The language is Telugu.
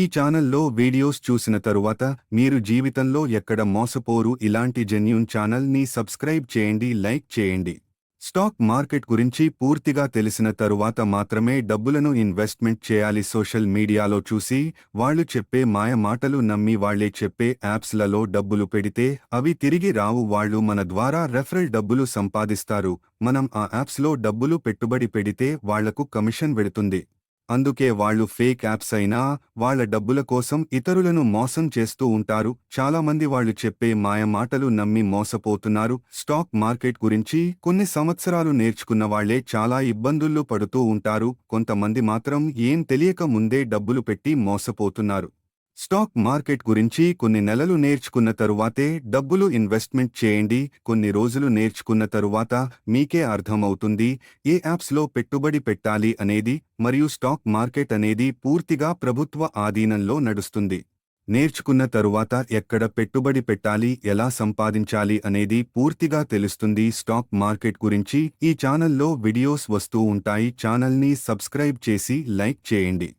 ఈ ఛానల్లో వీడియోస్ చూసిన తరువాత మీరు జీవితంలో ఎక్కడ మోసపోరు ఇలాంటి జెన్యూన్ ఛానల్ని సబ్స్క్రైబ్ చేయండి లైక్ చేయండి. స్టాక్ మార్కెట్ గురించి పూర్తిగా తెలిసిన తరువాత మాత్రమే డబ్బులను ఇన్వెస్ట్మెంట్ చేయాలి. సోషల్ మీడియాలో చూసి వాళ్ళు చెప్పే మాయ మాటలు నమ్మి వాళ్ళే చెప్పే యాప్స్లలో డబ్బులు పెడితే అవి తిరిగి రావు. వాళ్ళు మన ద్వారా రెఫరల్ డబ్బులు సంపాదిస్తారు. మనం ఆ యాప్స్లో డబ్బులు పెట్టుబడి పెడితే వాళ్ళకు కమిషన్ వెడుతుంది. అందుకే వాళ్ళు ఫేక్ యాప్స్ అయినా వాళ్ళ డబ్బుల కోసం ఇతరులను మోసం చేస్తూ ఉంటారు. చాలా మంది వాళ్ళు చెప్పే మాయ మాటలు నమ్మి మోసపోతున్నారు. స్టాక్ మార్కెట్ గురించి కొన్ని సంవత్సరాలు నేర్చుకున్న వాళ్ళే చాలా ఇబ్బందుల్లో పడుతూ ఉంటారు. కొంతమంది మాత్రం ఏం తెలియక ముందే డబ్బులు పెట్టి మోసపోతున్నారు. స్టాక్ మార్కెట్ గురించి కొన్ని నెలలు నేర్చుకున్న తరువాతే డబ్బులు ఇన్వెస్ట్మెంట్ చేయండి కొన్ని రోజులు నేర్చుకున్న తరువాత మీకే అర్థమవుతుంది ఏ యాప్స్లో పెట్టుబడి పెట్టాలి అనేది మరియు స్టాక్ మార్కెట్ అనేది పూర్తిగా ప్రభుత్వ ఆధీనంలో నడుస్తుంది. నేర్చుకున్న తరువాత ఎక్కడ పెట్టుబడి పెట్టాలి ఎలా సంపాదించాలి అనేది పూర్తిగా తెలుస్తుంది. స్టాక్ మార్కెట్ గురించి ఈ ఛానల్లో వీడియోస్ వస్తూ ఉంటాయి. ఛానల్ని సబ్స్క్రైబ్ చేసి లైక్ చేయండి.